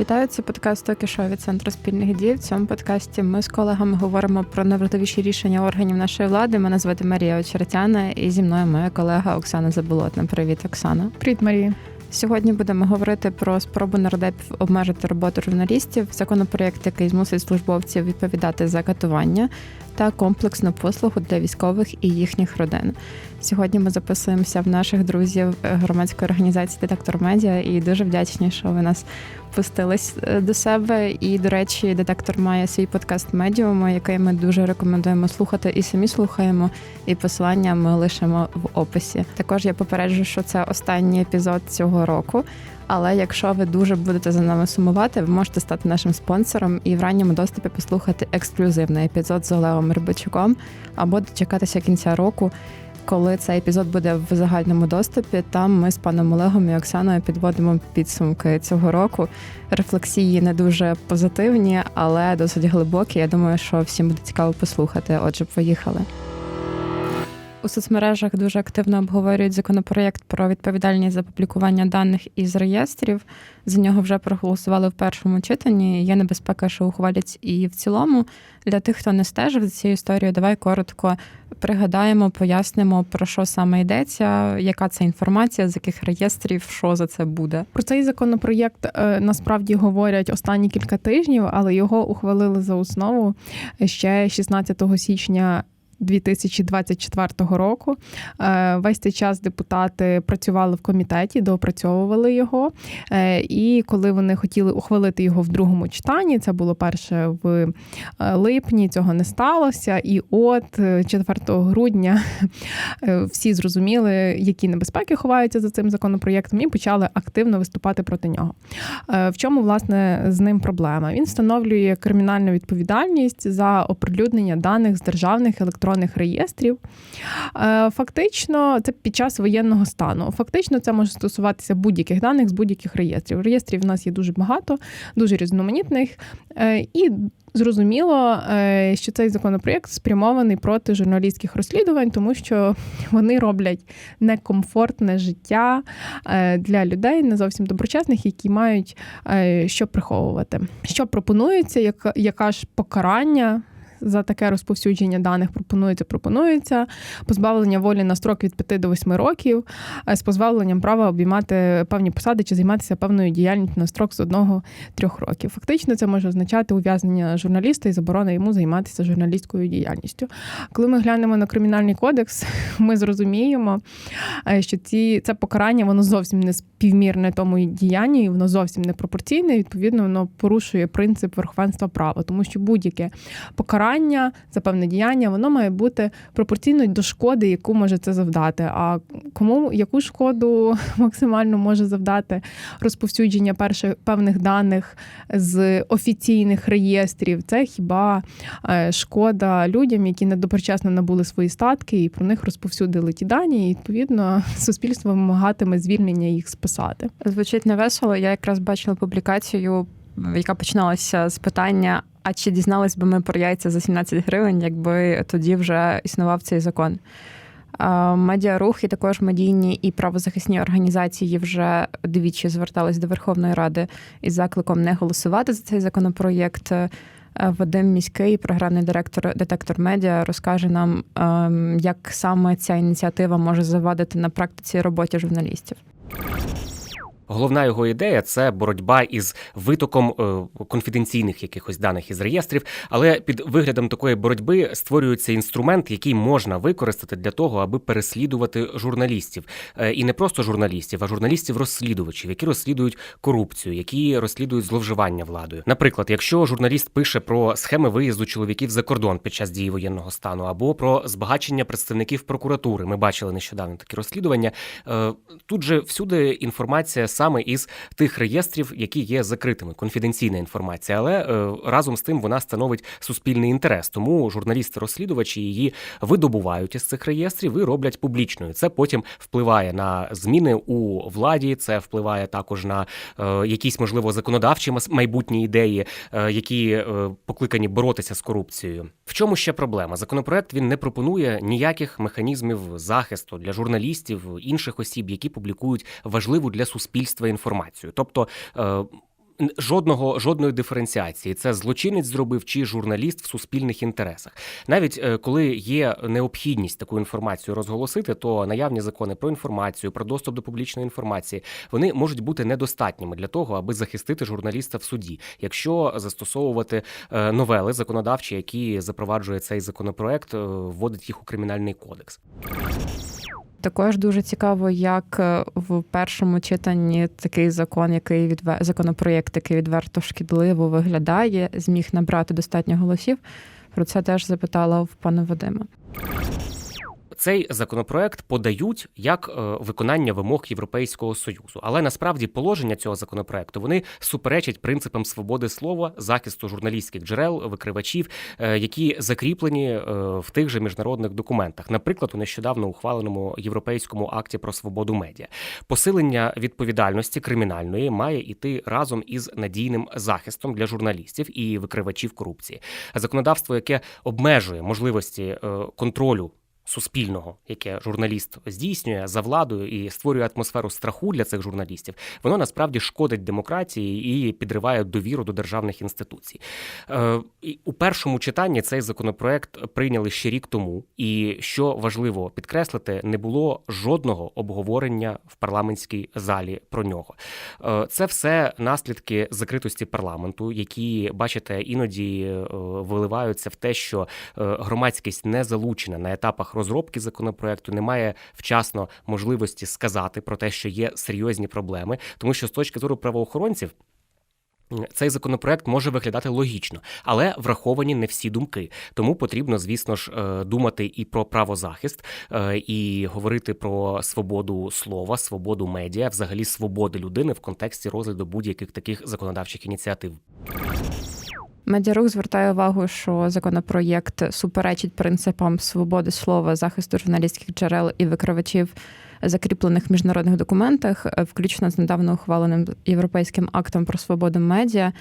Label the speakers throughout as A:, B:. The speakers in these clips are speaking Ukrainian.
A: Вітаю, це подкаст «Токішо» від центру спільних дій. В цьому подкасті ми з колегами говоримо про найважливіші рішення органів нашої влади. Мене звати Марія Очеретяна, і зі мною моя колега Оксана Заболотна. Привіт, Оксана.
B: Привіт, Марія.
A: Сьогодні будемо говорити про спробу нардепів обмежити роботу журналістів, законопроєкт, який змусить службовців відповідати за катування та комплексну послугу для військових і їхніх родин. Сьогодні ми записуємося в наших друзів громадської організації Детектор Медіа і дуже вдячні, що ви нас пустились е, до себе. І, до речі, детектор має свій подкаст медіуму, який ми дуже рекомендуємо слухати і самі слухаємо. І посилання ми лишимо в описі. Також я попереджу, що це останній епізод цього року. Але якщо ви дуже будете за нами сумувати, ви можете стати нашим спонсором і в ранньому доступі послухати ексклюзивний епізод з Олегом Рибачуком або дочекатися кінця року. Коли цей епізод буде в загальному доступі, там ми з паном Олегом і Оксаною підводимо підсумки цього року. Рефлексії не дуже позитивні, але досить глибокі. Я думаю, що всім буде цікаво послухати. Отже, поїхали. У соцмережах дуже активно обговорюють законопроєкт про відповідальність за публікування даних із реєстрів. За нього вже проголосували в першому читанні. Є небезпека, що ухвалять і в цілому. Для тих, хто не стежив за цією історією, давай коротко пригадаємо, пояснимо про що саме йдеться, яка це інформація, з яких реєстрів, що за це буде.
B: Про цей законопроєкт е, насправді говорять останні кілька тижнів, але його ухвалили за основу ще 16 січня 2024 року. Е, весь цей час депутати працювали в комітеті, доопрацьовували його. Е, і коли вони хотіли ухвалити його в другому читанні, це було перше в е, липні. Цього не сталося. І от 4 грудня всі зрозуміли, які небезпеки ховаються за цим законопроєктом, і почали активно виступати проти нього. В чому власне з ним проблема? Він встановлює кримінальну відповідальність за оприлюднення даних з державних електронних електронних реєстрів. Е, фактично, це під час воєнного стану. Фактично, це може стосуватися будь-яких даних з будь-яких реєстрів. Реєстрів в нас є дуже багато, дуже різноманітних. Е, і Зрозуміло, е, що цей законопроєкт спрямований проти журналістських розслідувань, тому що вони роблять некомфортне життя для людей, не зовсім доброчесних, які мають що приховувати. Що пропонується, яка ж покарання за таке розповсюдження даних пропонується, пропонується позбавлення волі на строк від 5 до 8 років, е, з позбавленням права обіймати певні посади чи займатися певною діяльністю на строк з 1-3 років. Фактично, це може означати ув'язнення журналіста і заборона йому займатися журналістською діяльністю. Коли ми глянемо на кримінальний кодекс, ми зрозуміємо, е, що ці це покарання воно зовсім не співмірне тому діянню, і воно зовсім не пропорційне. Відповідно, воно порушує принцип верховенства права, тому що будь-яке покарання покарання за певне діяння, воно має бути пропорційно до шкоди, яку може це завдати. А кому яку шкоду максимально може завдати розповсюдження перших певних даних з офіційних реєстрів? Це хіба е, шкода людям, які недоброчесно набули свої статки і про них розповсюдили ті дані, і відповідно суспільство вимагатиме звільнення їх списати.
A: Звучить невесело. Я якраз бачила публікацію. Яка починалася з питання: а чи дізнались би ми про яйця за 17 гривень, якби тоді вже існував цей закон? Медіарух і також медійні і правозахисні організації вже двічі звертались до Верховної Ради із закликом не голосувати за цей законопроєкт. Вадим міський, програмний директор детектор медіа, розкаже нам, ем, як саме ця ініціатива може завадити на практиці роботі журналістів.
C: Головна його ідея це боротьба із витоком е, конфіденційних якихось даних із реєстрів, але під виглядом такої боротьби створюється інструмент, який можна використати для того, аби переслідувати журналістів, е, і не просто журналістів, а журналістів-розслідувачів, які розслідують корупцію, які розслідують зловживання владою. Наприклад, якщо журналіст пише про схеми виїзду чоловіків за кордон під час дії воєнного стану, або про збагачення представників прокуратури, ми бачили нещодавно такі розслідування. Е, тут же всюди інформація саме із тих реєстрів, які є закритими, конфіденційна інформація, але е, разом з тим вона становить суспільний інтерес. Тому журналісти-розслідувачі її видобувають із цих реєстрів і роблять публічною. Це потім впливає на зміни у владі. Це впливає також на е, якісь можливо законодавчі майбутні ідеї, е, які покликані боротися з корупцією. В чому ще проблема? Законопроект він не пропонує ніяких механізмів захисту для журналістів інших осіб, які публікують важливу для суспільства суспільства інформацію. Тобто е, жодного жодної диференціації. Це злочинець зробив чи журналіст в суспільних інтересах. Навіть е, коли є необхідність таку інформацію розголосити, то наявні закони про інформацію, про доступ до публічної інформації, вони можуть бути недостатніми для того, аби захистити журналіста в суді, якщо застосовувати е, новели законодавчі, які запроваджує цей законопроект, вводить їх у кримінальний кодекс.
A: Також дуже цікаво, як е, в першому читанні такий закон, який відвер... законопроєкт, який відверто шкідливо виглядає, зміг набрати достатньо голосів. Про це теж запитала в пана Вадима.
C: Цей законопроект подають як е, виконання вимог Європейського союзу, але насправді положення цього законопроекту вони суперечать принципам свободи слова, захисту журналістських джерел, викривачів, е, які закріплені е, в тих же міжнародних документах, наприклад, у нещодавно ухваленому європейському акті про свободу медіа. Посилення відповідальності кримінальної має іти разом із надійним захистом для журналістів і викривачів корупції. Законодавство, яке обмежує можливості контролю суспільного, яке журналіст здійснює за владою і створює атмосферу страху для цих журналістів, воно насправді шкодить демократії і підриває довіру до державних інституцій. Е, У першому читанні цей законопроект прийняли ще рік тому, і що важливо підкреслити, не було жодного обговорення в парламентській залі про нього. Е, Це все наслідки закритості парламенту, які бачите, іноді е, виливаються в те, що громадськість не залучена на етапах розробки законопроекту, не має вчасно можливості сказати про те, що є серйозні проблеми, тому що з точки зору правоохоронців. Цей законопроект може виглядати логічно, але враховані не всі думки. Тому потрібно, звісно ж, е, думати і про правозахист, е, і говорити про свободу слова, свободу медіа, взагалі свободи людини в контексті розгляду будь-яких таких законодавчих ініціатив.
A: Медіарух звертає увагу, що законопроєкт суперечить принципам свободи слова, захисту журналістських джерел і викривачів, закріплених міжнародних документах, включно з недавно ухваленим європейським актом про свободу медіа.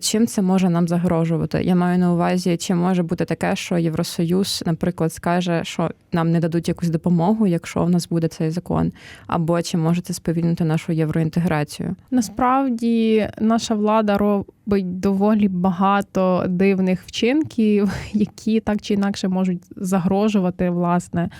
A: Чим це може нам загрожувати? Я маю на увазі, чи може бути таке, що Євросоюз, наприклад, скаже, що нам не дадуть якусь допомогу, якщо в нас буде цей закон, або чи може це сповільнити нашу євроінтеграцію?
B: Насправді наша влада робить доволі багато дивних вчинків, які так чи інакше можуть загрожувати власне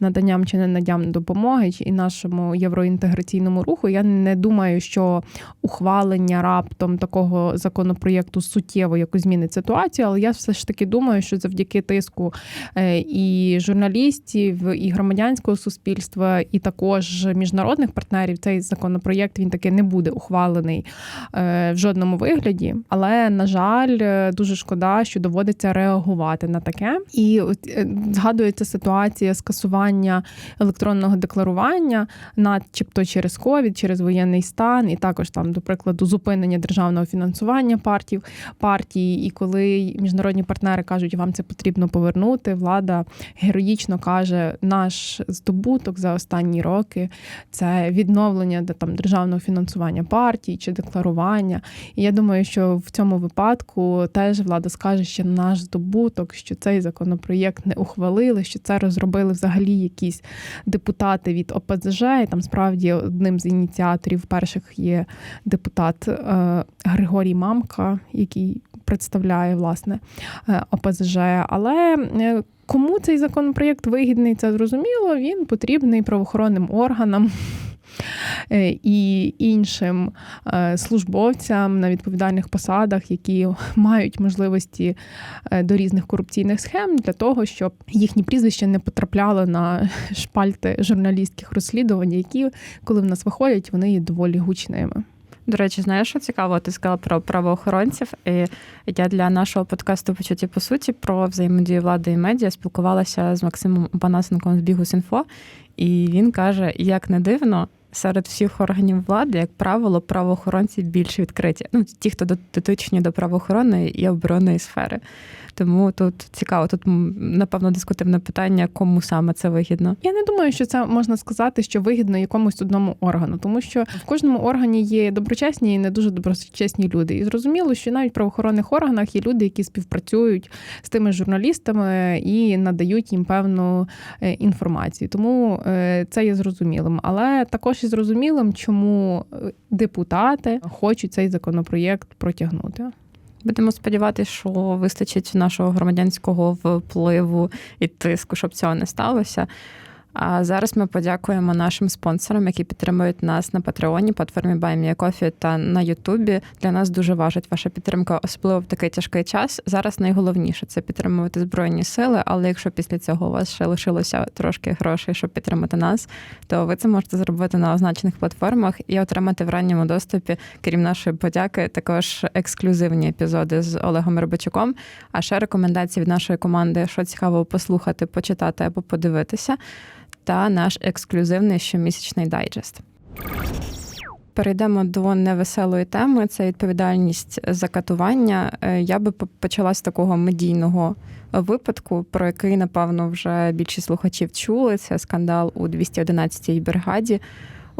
B: наданням чи не наданням допомоги і нашому євроінтеграційному руху. Я не думаю, що ухвалення раптом такого законопроєкту суттєво якось змінить ситуацію, але я все ж таки думаю, що завдяки тиску е, і журналістів, і громадянського суспільства, і також міжнародних партнерів, цей законопроєкт він таки не буде ухвалений е, в жодному вигляді. Але на жаль, е, дуже шкода, що доводиться реагувати на таке. І е, згадується ситуація скасування електронного декларування, начебто через ковід, через воєнний стан, і також там, до прикладу, зупинення державного фінансування партій, партії. І коли міжнародні партнери кажуть, вам це потрібно повернути, влада героїчно каже, наш здобуток за останні роки це відновлення там державного фінансування партій чи декларування. І я думаю, що в цьому випадку теж влада скаже, що наш здобуток, що цей законопроєкт не ухвалили, що це розробили взагалі якісь депутати від ОПЗЖ. І там справді одним з ініціаторів перших є депутат е, Григорій Мамка, який представляє власне е, ОПЗЖ. Але е, Кому цей законопроєкт вигідний, це зрозуміло. Він потрібний правоохоронним органам. Е, І іншим е, службовцям на відповідальних посадах, які мають можливості е, до різних корупційних схем для того, щоб їхні прізвища не потрапляли на шпальти журналістських розслідувань, які, коли в нас виходять, вони є доволі гучними.
A: До речі, знаєш, що цікаво? Ти сказала про правоохоронців. І я для нашого подкасту «Почуті по суті про взаємодію влади і медіа спілкувалася з Максимом Панасенком з Бігус.Інфо, і він каже: як не дивно, серед всіх органів влади, як правило, правоохоронці більш відкриті. Ну, ті, хто дотичні до правоохоронної і оборонної сфери. Тому тут цікаво, тут напевно дискутивне питання, кому саме це вигідно.
B: Я не думаю, що це можна сказати, що вигідно якомусь одному органу, тому що в кожному органі є доброчесні і не дуже доброчесні люди. І зрозуміло, що навіть в правоохоронних органах є люди, які співпрацюють з тими журналістами і надають їм певну е, інформацію. Тому е, це є зрозумілим. Але також також зрозумілим, чому е, депутати хочуть цей законопроєкт протягнути.
A: Будемо сподіватися, що вистачить нашого громадянського впливу і тиску, щоб цього не сталося. А зараз ми подякуємо нашим спонсорам, які підтримують нас на Патреоні, платформі BuyMeACoffee та на Ютубі. Для нас дуже важить ваша підтримка, особливо в такий тяжкий час. Зараз найголовніше це підтримувати збройні сили. Але якщо після цього у вас ще лишилося трошки грошей, щоб підтримати нас, то ви це можете зробити на означених платформах і отримати в ранньому доступі, крім нашої подяки, також ексклюзивні епізоди з Олегом Рибачуком. А ще рекомендації від нашої команди, що цікаво послухати, почитати або подивитися та наш ексклюзивний щомісячний дайджест. Перейдемо до невеселої теми. Це відповідальність за катування. Е, Я би почала з такого медійного випадку, про який, напевно, вже більшість слухачів чули. Це скандал у 211-й бригаді.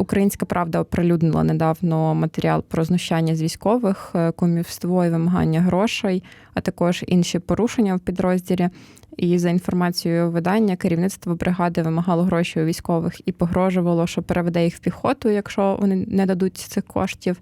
A: Українська правда оприлюднила недавно матеріал про знущання з військових, е, кумівство і вимагання грошей, а також інші порушення в підрозділі. І за інформацією видання, керівництво бригади вимагало гроші у військових і погрожувало, що переведе їх в піхоту, якщо вони не дадуть цих коштів.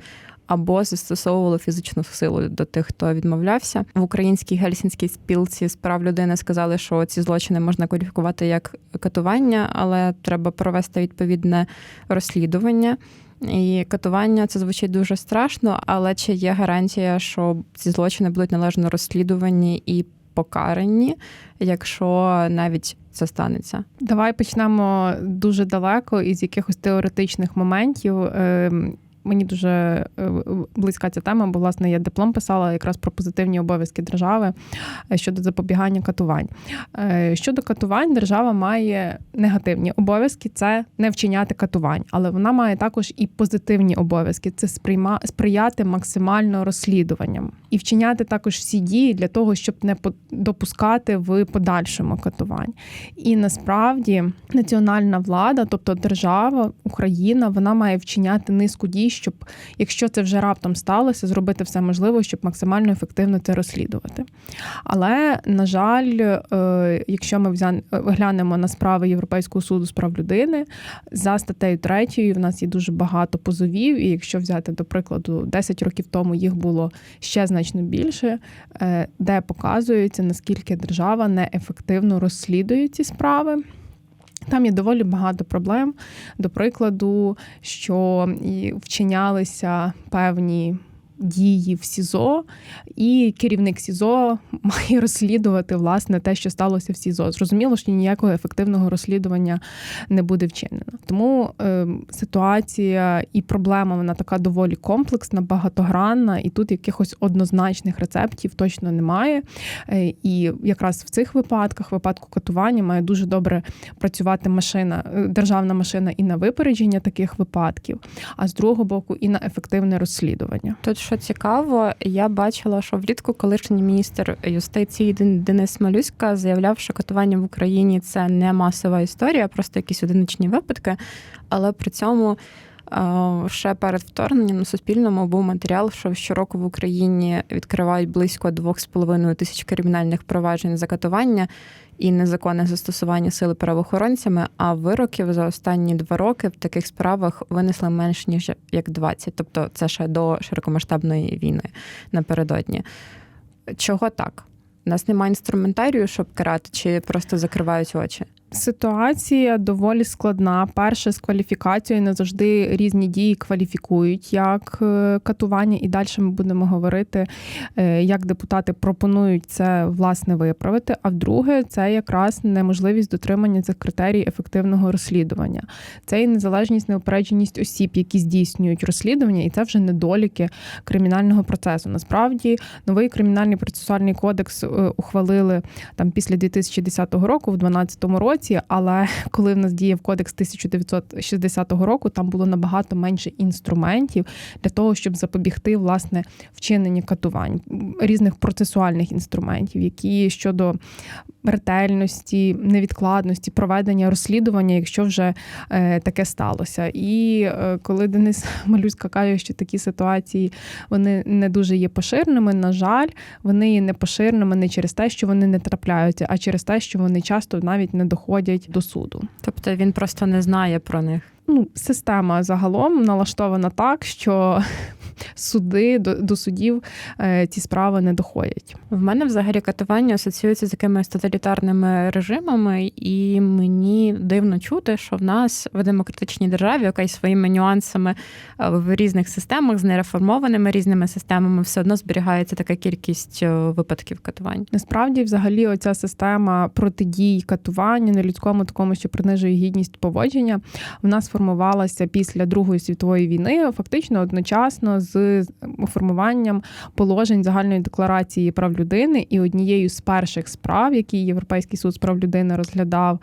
A: Або застосовувало фізичну силу до тих, хто відмовлявся в українській гельсінській спілці з прав людини. Сказали, що ці злочини можна кваліфікувати як катування, але треба провести відповідне розслідування. І катування це звучить дуже страшно, але чи є гарантія, що ці злочини будуть належно розслідувані і покарані, якщо навіть це станеться?
B: Давай почнемо дуже далеко із якихось теоретичних моментів. Мені дуже е, близька ця тема, бо власне я диплом писала якраз про позитивні обов'язки держави е, щодо запобігання катувань. Е, щодо катувань, держава має негативні обов'язки це не вчиняти катувань, але вона має також і позитивні обов'язки це сприяти максимально розслідуванням і вчиняти також всі дії для того, щоб не допускати в подальшому катувань. І насправді національна влада, тобто держава, Україна, вона має вчиняти низку дій щоб якщо це вже раптом сталося, зробити все можливе, щоб максимально ефективно це розслідувати. Але, на жаль, е, якщо ми глянемо на справи Європейського суду з прав людини, за статтею 3 в нас є дуже багато позовів, і якщо взяти, до прикладу, 10 років тому їх було ще значно більше, е, де показується, наскільки держава неефективно розслідує ці справи. Там є доволі багато проблем. До прикладу, що вчинялися певні дії в СІЗО, і керівник СІЗО має розслідувати власне те, що сталося в СІЗО. Зрозуміло, що ніякого ефективного розслідування не буде вчинено. Тому е, ситуація і проблема вона така доволі комплексна, багатогранна, і тут якихось однозначних рецептів точно немає. Е, і якраз в цих випадках, випадку катування, має дуже добре працювати машина, е, державна машина і на випередження таких випадків, а з другого боку, і на ефективне розслідування.
A: Тут що цікаво, я бачила, що влітку колишній міністр юстиції Денис Малюська заявляв, що катування в Україні це не масова історія, а просто якісь одиничні випадки. Але при цьому ще перед вторгненням на Суспільному був матеріал, що щороку в Україні відкривають близько 2,5 тисяч кримінальних проваджень за катування і незаконне застосування сили правоохоронцями. А вироків за останні два роки в таких справах винесли менш ніж як 20. Тобто це ще до широкомасштабної війни напередодні. Чого так? У нас немає інструментарію, щоб карати, чи просто закривають очі.
B: Ситуація доволі складна. Перше з кваліфікацією не завжди різні дії кваліфікують як е, катування, і далі ми будемо говорити, е, як депутати пропонують це власне виправити. А вдруге, це якраз неможливість дотримання цих критерій ефективного розслідування. Це і незалежність, неупередженість осіб, які здійснюють розслідування, і це вже недоліки кримінального процесу. Насправді, новий кримінальний процесуальний кодекс е, ухвалили там після 2010 року, в 2012 році році, але коли в нас діяв кодекс 1960 року, там було набагато менше інструментів для того, щоб запобігти власне вчиненню катувань, різних процесуальних інструментів, які щодо ретельності, невідкладності, проведення розслідування, якщо вже е, таке сталося. І е, коли Денис Малюська каже, що такі ситуації вони не дуже є поширеними, на жаль, вони є не поширеними не через те, що вони не трапляються, а через те, що вони часто навіть не доходять доходять до суду.
A: Тобто він просто не знає про них.
B: Ну, система загалом налаштована так, що суди до, до судів е, ці справи не доходять.
A: В мене взагалі катування асоціюється з якимись тоталітарними режимами, і мені дивно чути, що в нас в демократичній державі, яка й своїми нюансами е, в різних системах з нереформованими різними системами, все одно зберігається така кількість е, випадків катувань.
B: Насправді, взагалі, оця система протидій катуванню, нелюдському такому, що принижує гідність поводження, в нас формувалася після Другої світової війни, фактично одночасно з формуванням положень загальної декларації прав людини. І однією з перших справ, які Європейський суд з прав людини розглядав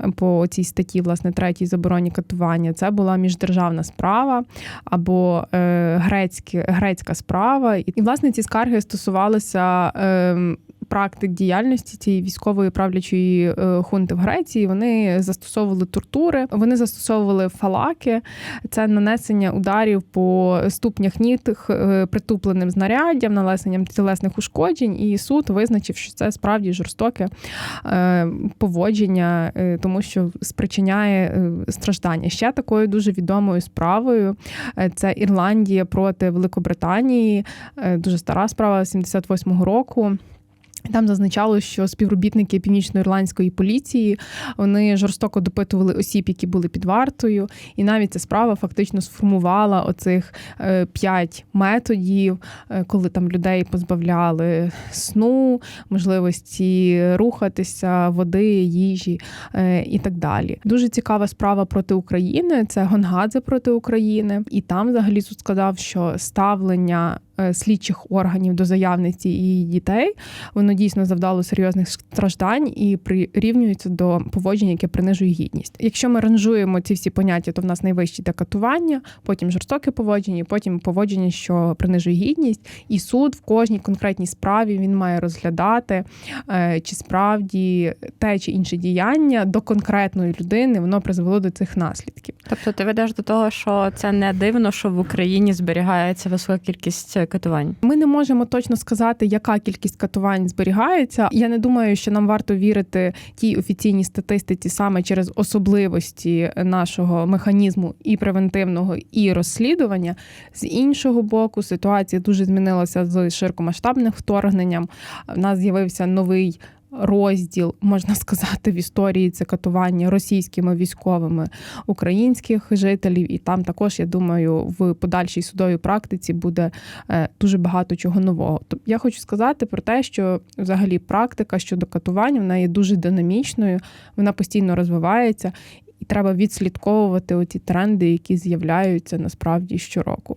B: е, по цій статті, власне, третій забороні катування, це була міждержавна справа або е, грецькі, грецька справа. І, і власне ці скарги стосувалися. Практик діяльності цієї військової правлячої е, хунти в Греції вони застосовували тортури, вони застосовували фалаки, це нанесення ударів по ступнях ніг е, притупленим знаряддям, нанесенням тілесних ушкоджень. І суд визначив, що це справді жорстоке е, поводження, тому що спричиняє страждання. Ще такою дуже відомою справою це Ірландія проти Великобританії, дуже стара справа 78-го року. Там зазначало, що співробітники північно-ірландської поліції вони жорстоко допитували осіб, які були під вартою, і навіть ця справа фактично сформувала оцих е, п'ять методів, е, коли там людей позбавляли сну, можливості рухатися, води, їжі е, і так далі. Дуже цікава справа проти України. Це Гонгадзе проти України, і там взагалі суд сказав, що ставлення. Е, слідчих органів до заявниці і її дітей, воно дійсно завдало серйозних страждань і прирівнюється до поводження, яке принижує гідність. Якщо ми ранжуємо ці всі поняття, то в нас найвищі це катування, потім жорстоке поводження, потім поводження, що принижує гідність, і суд в кожній конкретній справі він має розглядати, е, чи справді те чи інше діяння до конкретної людини воно призвело до цих наслідків.
A: Тобто ти ведеш до того, що це не дивно, що в Україні зберігається висока кількість катувань.
B: Ми не можемо точно сказати, яка кількість катувань зберігається. Я не думаю, що нам варто вірити тій офіційній статистиці саме через особливості нашого механізму і превентивного, і розслідування. З іншого боку, ситуація дуже змінилася з широкомасштабним вторгненням. У нас з'явився новий розділ, можна сказати, в історії це катування російськими військовими українських жителів, і там також я думаю, в подальшій судовій практиці буде е, дуже багато чого нового. Тобто я хочу сказати про те, що взагалі практика щодо катування вона є дуже динамічною, вона постійно розвивається, і треба відслідковувати оці тренди, які з'являються насправді щороку.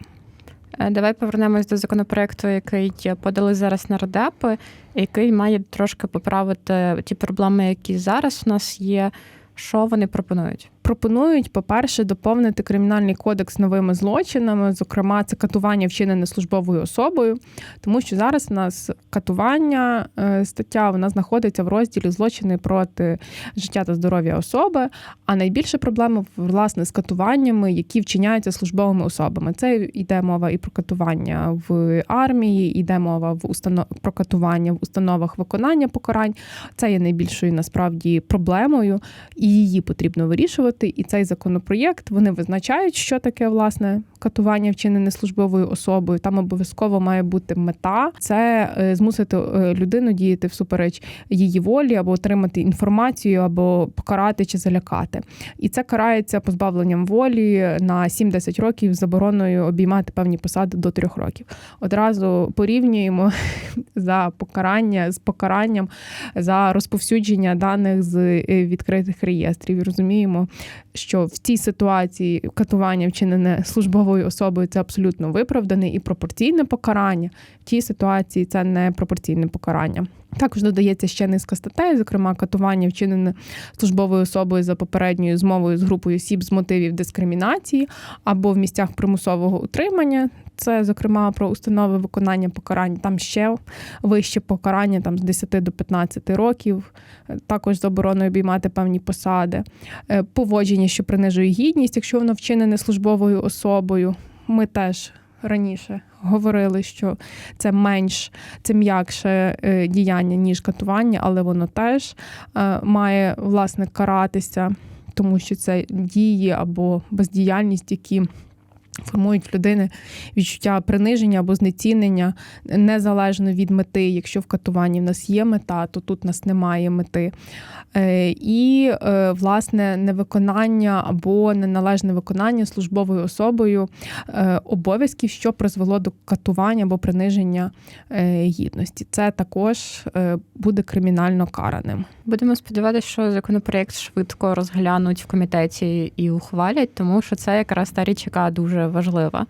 A: Е, давай повернемось до законопроекту, який подали зараз на радепи, який має трошки поправити ті проблеми, які зараз у нас є. Що вони пропонують?
B: Пропонують, по-перше, доповнити кримінальний кодекс новими злочинами, зокрема, це катування вчинене службовою особою, тому що зараз у нас катування е, стаття вона знаходиться в розділі злочини проти життя та здоров'я особи. А найбільша проблема власне з катуваннями, які вчиняються службовими особами. Це йде мова і про катування в армії, йде мова в установ... про катування в установах виконання покарань. Це є найбільшою насправді проблемою, і її потрібно вирішувати виконувати. І цей законопроєкт вони визначають, що таке власне катування вчинене службовою особою. Там обов'язково має бути мета це е, змусити е, людину діяти всупереч її волі, або отримати інформацію, або покарати чи залякати. І це карається позбавленням волі на 7-10 років забороною обіймати певні посади до 3 років. Одразу порівнюємо за покарання з покаранням за розповсюдження даних з е, відкритих реєстрів. Розуміємо, що в цій ситуації катування вчинене службовою особою це абсолютно виправдане і пропорційне покарання. В тій ситуації це не пропорційне покарання. Також додається ще низка статей, зокрема катування вчинене службовою особою за попередньою змовою з групою осіб з мотивів дискримінації або в місцях примусового утримання. Це, зокрема, про установи виконання покарань. Там ще вище покарання, там з 10 до 15 років, також забороною обіймати певні посади, е, поводження, що принижує гідність, якщо воно вчинене службовою особою. Ми теж раніше говорили, що це менш це м'якше е, діяння, ніж катування, але воно теж е, має власне каратися, тому що це дії або бездіяльність, які формують в людини відчуття приниження або знецінення незалежно від мети. Якщо в катуванні в нас є мета, то тут в нас немає мети. Е, І, е, власне, невиконання або неналежне виконання службовою особою е, обов'язків, що призвело до катування або приниження гідності. Це також буде кримінально караним.
A: Будемо сподіватися, що законопроєкт швидко розглянуть в комітеті і ухвалять, тому що це якраз та річ, яка дуже важлива.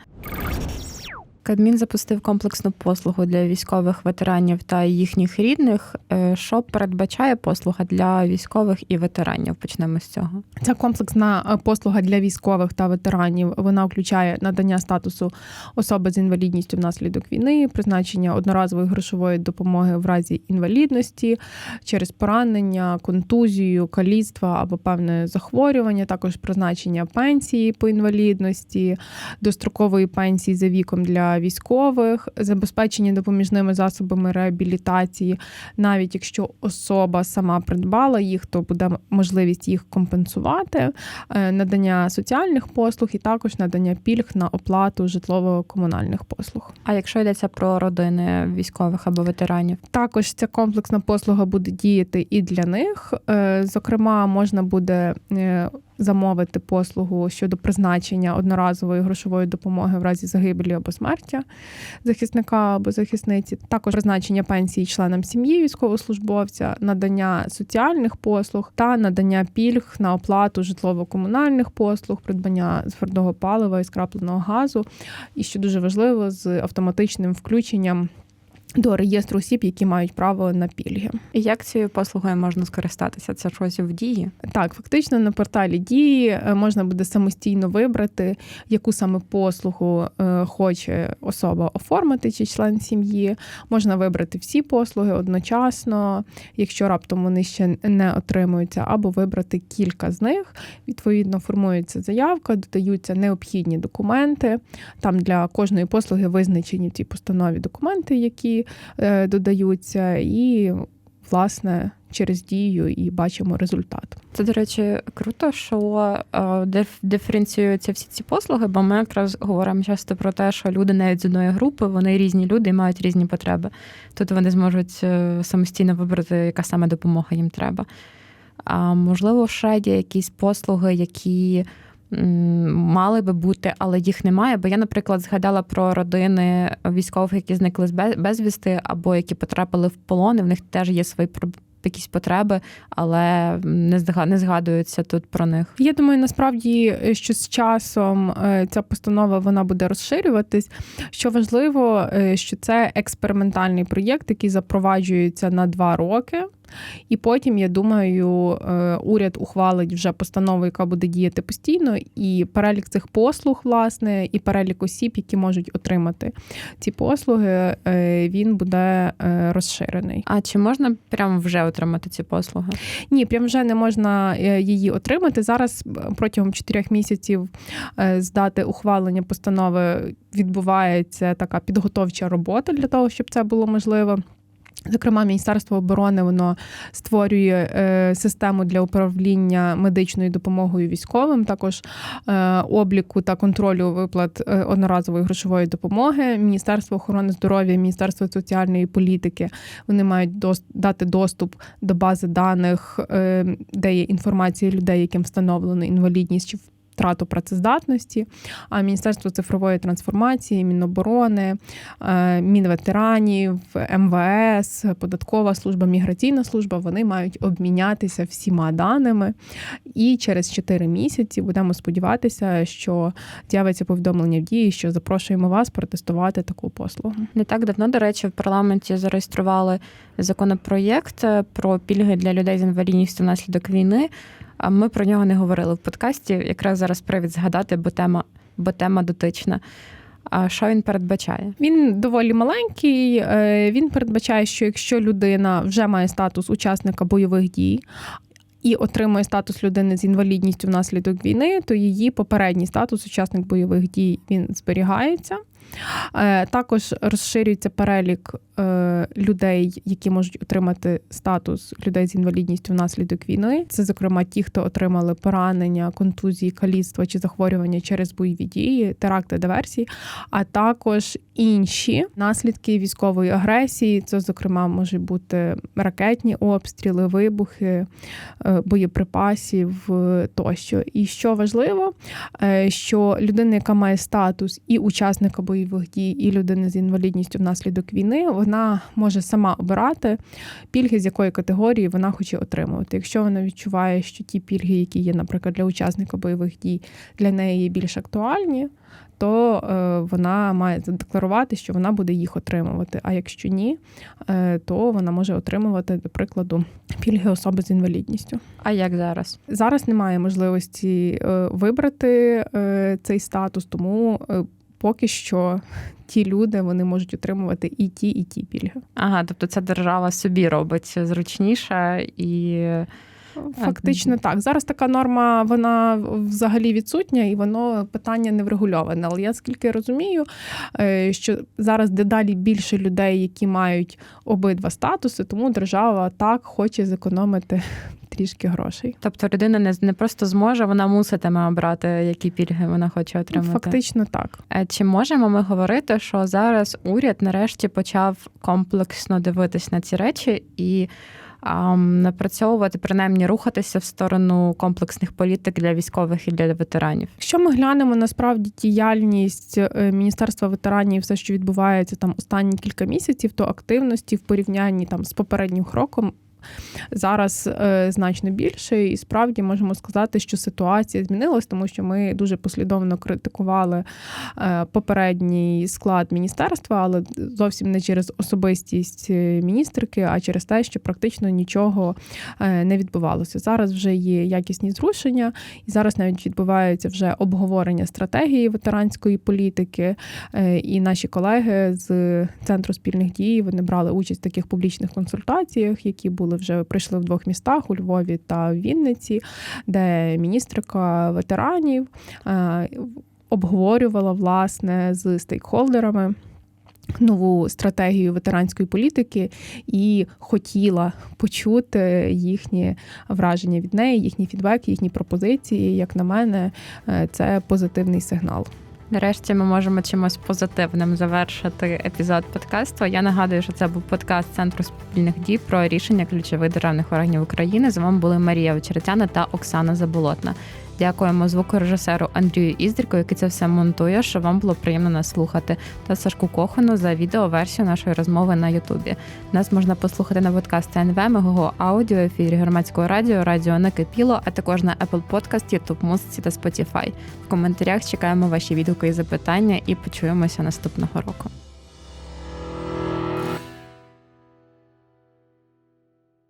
A: Кабмін запустив комплексну послугу для військових ветеранів та їхніх рідних. Е, Що передбачає послуга для військових і ветеранів? Почнемо з цього.
B: Ця комплексна е, послуга для військових та ветеранів вона включає надання статусу особи з інвалідністю внаслідок війни, призначення одноразової грошової допомоги в разі інвалідності через поранення, контузію, каліцтва або певне захворювання, також призначення пенсії по інвалідності, дострокової пенсії за віком для військових, забезпечення допоміжними засобами реабілітації, навіть якщо особа сама придбала їх, то буде можливість їх компенсувати, е, надання соціальних послуг і також надання пільг на оплату житлово-комунальних послуг.
A: А якщо йдеться про родини військових або ветеранів?
B: Також ця комплексна послуга буде діяти і для них. Е, Зокрема, можна буде е, замовити послугу щодо призначення одноразової грошової допомоги в разі загибелі або смерті захисника або захисниці, також призначення пенсії членам сім'ї військовослужбовця, надання соціальних послуг та надання пільг на оплату житлово-комунальних послуг, придбання твердого палива і скрапленого газу. І що дуже важливо, з автоматичним включенням до реєстру осіб, які мають право на пільги.
A: І як цією послугою можна скористатися? Це щось в дії?
B: Так, фактично на порталі дії е, можна буде самостійно вибрати, яку саме послугу е, хоче особа оформити чи член сім'ї. Можна вибрати всі послуги одночасно, якщо раптом вони ще не отримуються, або вибрати кілька з них. Відповідно, формується заявка, додаються необхідні документи. Там для кожної послуги визначені в цій постанові документи, які е, додаються, і власне через дію і бачимо результат.
A: Це, до речі, круто, що е, диференціюються всі ці послуги, бо ми якраз говоримо часто про те, що люди навіть з одної групи, вони різні люди і мають різні потреби. Тут вони зможуть е, самостійно вибрати, яка саме допомога їм треба. А можливо, ще є якісь послуги, які мали би бути, але їх немає. Бо я, наприклад, згадала про родини військових, які зникли з безвісти, або які потрапили в полон, і в них теж є свої якісь потреби, але не зга- не згадуються тут про них.
B: Я думаю, насправді, що з часом е, ця постанова вона буде розширюватись. Що важливо, е, що це експериментальний проєкт, який запроваджується на два роки. І потім, я думаю, е, уряд ухвалить вже постанову, яка буде діяти постійно, і перелік цих послуг, власне, і перелік осіб, які можуть отримати ці послуги, е, він буде е, розширений.
A: А чи можна прямо вже отримати ці послуги?
B: Ні, прям вже не можна її отримати. Зараз протягом чотирьох місяців е, з дати ухвалення постанови відбувається така підготовча робота для того, щоб це було можливо. Зокрема, Міністерство оборони воно створює е, систему для управління медичною допомогою військовим, також е, обліку та контролю виплат е, одноразової грошової допомоги. Міністерство охорони здоров'я, Міністерство соціальної політики вони мають дос- дати доступ до бази даних, е, де є інформація людей, яким встановлено інвалідність чи втрату працездатності. А Міністерство цифрової трансформації, Міноборони, е, Мінветеранів, МВС, Податкова служба, міграційна служба вони мають обмінятися всіма даними. І через 4 місяці будемо сподіватися, що з'явиться повідомлення в дії, що запрошуємо вас протестувати таку послугу.
A: Не так давно, до речі, в парламенті зареєстрували законопроєкт е, про пільги для людей з інвалідністю внаслідок війни. А ми про нього не говорили в подкасті. Якраз зараз привід згадати, бо тема, бо тема дотична. А що він передбачає?
B: Він доволі маленький. е, Він передбачає, що якщо людина вже має статус учасника бойових дій. І отримує статус людини з інвалідністю внаслідок війни, то її попередній статус учасник бойових дій він зберігається. Е, Також розширюється перелік е, людей, які можуть отримати статус людей з інвалідністю внаслідок війни. Це, зокрема, ті, хто отримали поранення, контузії, каліцтва чи захворювання через бойові дії, теракти, диверсії, а також інші наслідки військової агресії. Це, зокрема, можуть бути ракетні обстріли, вибухи, е, боєприпасів тощо. І що важливо, що людина, яка має статус і учасника бойових дій, і людина з інвалідністю внаслідок війни, вона може сама обирати пільги, з якої категорії вона хоче отримувати. Якщо вона відчуває, що ті пільги, які є, наприклад, для учасника бойових дій, для неї є більш актуальні. То е, вона має задекларувати, що вона буде їх отримувати. А якщо ні, е, то вона може отримувати, до прикладу, пільги особи з інвалідністю.
A: А як зараз?
B: Зараз немає можливості е, вибрати цей статус, тому поки що ті люди вони можуть отримувати і ті, і ті пільги.
A: Ага, тобто це держава собі робить зручніше і
B: Фактично так. Зараз така норма, вона взагалі відсутня, і воно питання не врегульоване. Але я скільки розумію, е, що зараз дедалі більше людей, які мають обидва статуси, тому держава так хоче зекономити трішки грошей.
A: тобто людина не, не просто зможе, вона муситиме обрати, які пільги вона хоче отримати.
B: Фактично так.
A: Е, Чи можемо ми говорити, що зараз уряд нарешті почав комплексно дивитись на ці речі і напрацьовувати, принаймні рухатися в сторону комплексних політик для військових і для ветеранів?
B: Якщо ми глянемо насправді діяльність е, Міністерства ветеранів, все, що відбувається там останні кілька місяців, то активності в порівнянні там з попереднім роком. Зараз е, значно більше, і справді можемо сказати, що ситуація змінилась, тому що ми дуже послідовно критикували е, попередній склад міністерства, але зовсім не через особистість е, міністрики, а через те, що практично нічого не відбувалося. Зараз вже є якісні зрушення, і зараз навіть відбувається вже обговорення стратегії ветеранської політики. І наші колеги з центру спільних дій вони брали участь в таких публічних консультаціях, які були вже пройшли в двох містах у Львові та Вінниці, де міністрика ветеранів е, обговорювала власне з стейкхолдерами. Нову стратегію ветеранської політики і хотіла почути їхні враження від неї, їхні фідбеки, їхні пропозиції. Як на мене, е, це позитивний сигнал.
A: Нарешті ми можемо чимось позитивним завершити епізод подкасту. Я нагадую, що це був подкаст Центру спільних дій про рішення ключових державних органів України. З вами були Марія Очеретяна та Оксана Заболотна. Дякуємо звукорежисеру Андрію Іздріку, який це все монтує, що вам було приємно нас слухати, та Сашку Кохану за відеоверсію нашої розмови на Ютубі. Нас можна послухати на подкасті НВ, Мегого аудіо, ефірі громадського радіо, радіо Накипіло, а також на Apple Podcast, YouTube Музиці та Spotify. В коментарях чекаємо ваші відгуки і запитання і почуємося наступного року.